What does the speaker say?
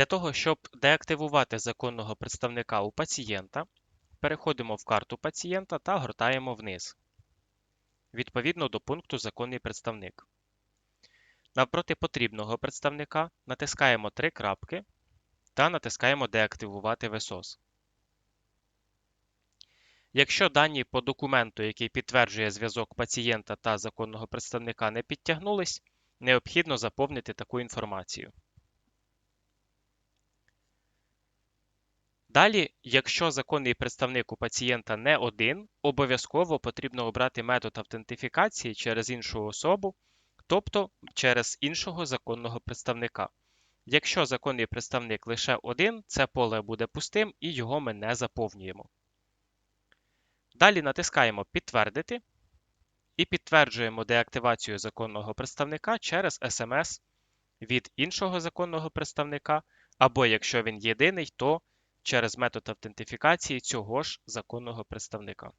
Для того, щоб деактивувати законного представника у пацієнта, переходимо в карту пацієнта та гортаємо вниз, відповідно до пункту Законний представник. Навпроти потрібного представника натискаємо три крапки та натискаємо Деактивувати ВСОС. Якщо дані по документу, який підтверджує зв'язок пацієнта та законного представника, не підтягнулись, необхідно заповнити таку інформацію. Далі, якщо законний представник у пацієнта не один, обов'язково потрібно обрати метод автентифікації через іншу особу, тобто через іншого законного представника. Якщо законний представник лише один, це поле буде пустим і його ми не заповнюємо. Далі натискаємо Підтвердити і підтверджуємо деактивацію законного представника через SMS від іншого законного представника, або якщо він єдиний, то через метод автентифікації цього ж законного представника.